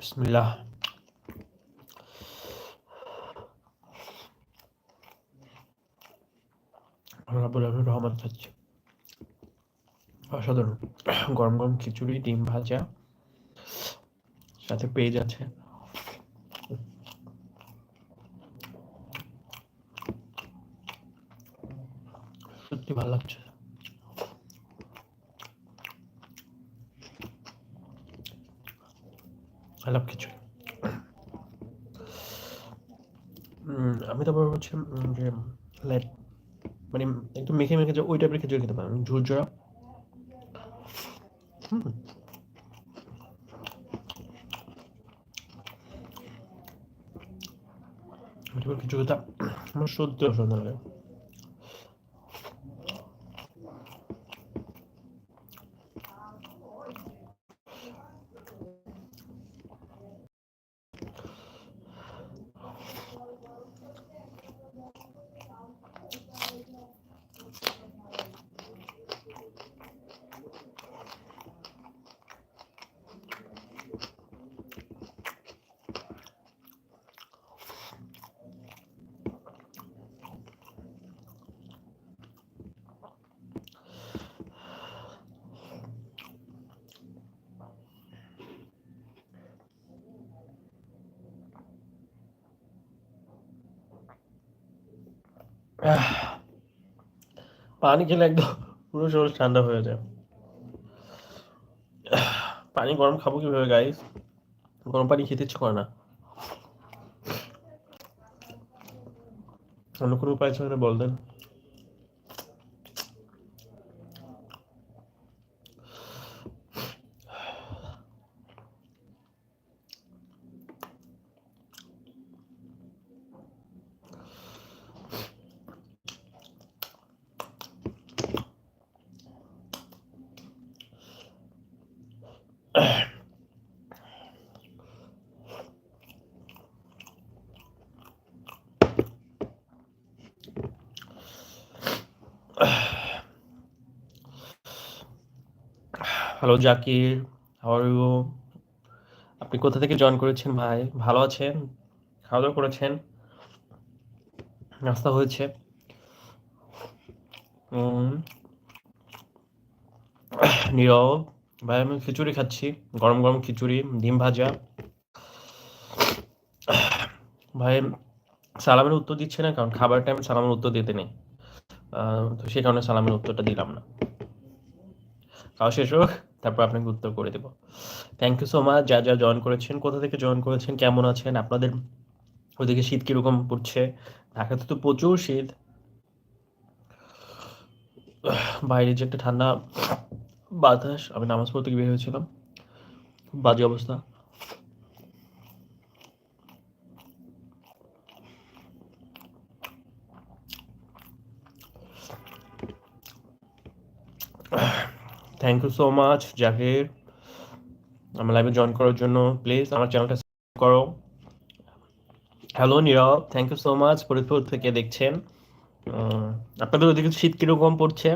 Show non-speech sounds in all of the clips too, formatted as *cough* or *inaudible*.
বিসমিল্লাহ রাবুল আলমীর রহমান অসাধারণ। গরম গরম খিচুড়ি, ডিম ভাজা, সাথে পেঁয়াজ আছে। সত্যি ভালো লাগছে। খিচুড়ি উম, আমি তারপর হচ্ছে যে লাইট মানে একটু মেখে মেখে যে ওই টাইপের খিচুড়ি খেতে পারেন। ঝুরঝুরা। হুম। খিচুড়ি খেতে আমার সত্যি অসাধারণ লাগে। পানি খেলে একদম পুরো শরীর ঠান্ডা হয়ে যায়। পানি গরম খাব কীভাবে গাইস গরম পানি খেতে ইচ্ছে করে না। অন্য কোনো উপায় বলতেন হ্যালো জাকির হাওয়ার আপনি কোথা থেকে জয়েন করেছেন ভাই? ভালো আছেন? খাওয়া দাওয়া করেছেন? নাস্তা হয়েছে? *sighs* নীরব, ভাই, আমি খিচুড়ি খাচ্ছি। গরম গরম খিচুড়ি, ডিম ভাজা। *sighs* ভাই, সালামের উত্তর দিচ্ছে না কারণ খাবার টাইমে সালামের উত্তর দিতে নেই। তো সেই কারণে সালামের উত্তরটা দিলাম না। খাওয়া শেষ হোক, তারপর আপনাকে উত্তর করে দেবো। থ্যাংক ইউ সো মাচ যা যা জয়েন করেছেন, কোথা থেকে জয়েন করেছেন, কেমন আছেন, আপনাদের ওইদিকে শীত কীরকম পড়ছে? ঢাকাতে তো প্রচুর শীত। বাইরে যে একটা ঠান্ডা বাতাস, আমি নামাজ পড়তে গিয়ে বের হয়েছিলাম। বাজে অবস্থা। Thank you so much Zakir আমার লাইভে জয়েন করার জন্য প্লিজ আমার চ্যানেলটা করো। Hello Nirab thank you so much Faridpur থেকে দেখছেন। আপনাদের ওদিকে শীত কীরকম পড়ছে?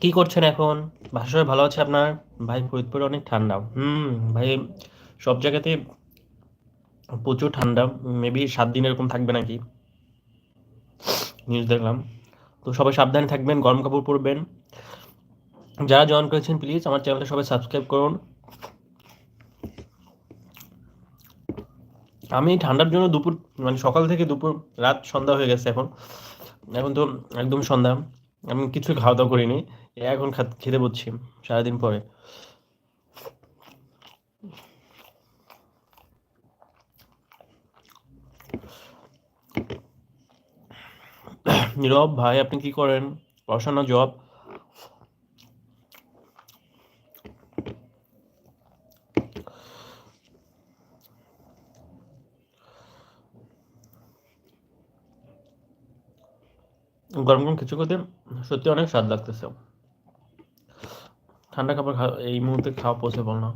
কি করছেন এখন? বাসায় ভালো আছে আপনার? ভাই, ফরিদপুরে অনেক ঠান্ডা। হুম, ভাই, সব জায়গাতে প্রচুর ঠান্ডা। মেবি সাত দিন এরকম থাকবে নাকি? নিউজ দেখলাম। তো সবাই সাবধানে থাকবেন, গরম কাপড় পরবেন। যারা জয়েন করেছেন প্লিজ আমার চ্যানেলটা সবাই সাবস্ক্রাইব করুন। আমি ঠান্ডার জন্য দুপুর মানে সকাল থেকে দুপুর, রাত সন্ধ্যা হয়ে গেছে এখন। এখন তো একদম সন্ধ্যা। আমি কিছু খাওয়া দাওয়া করিনি এখন খেতে বসছি সারাদিন পরে। নীরব ভাই, আপনি কি করেন? পড়াশোনা জব গরম গরম কিছু খেতে সত্যি অনেক স্বাদ লাগতেছে। ঠান্ডা খাবার এই মুহূর্তে খাওয়া পসিবল না।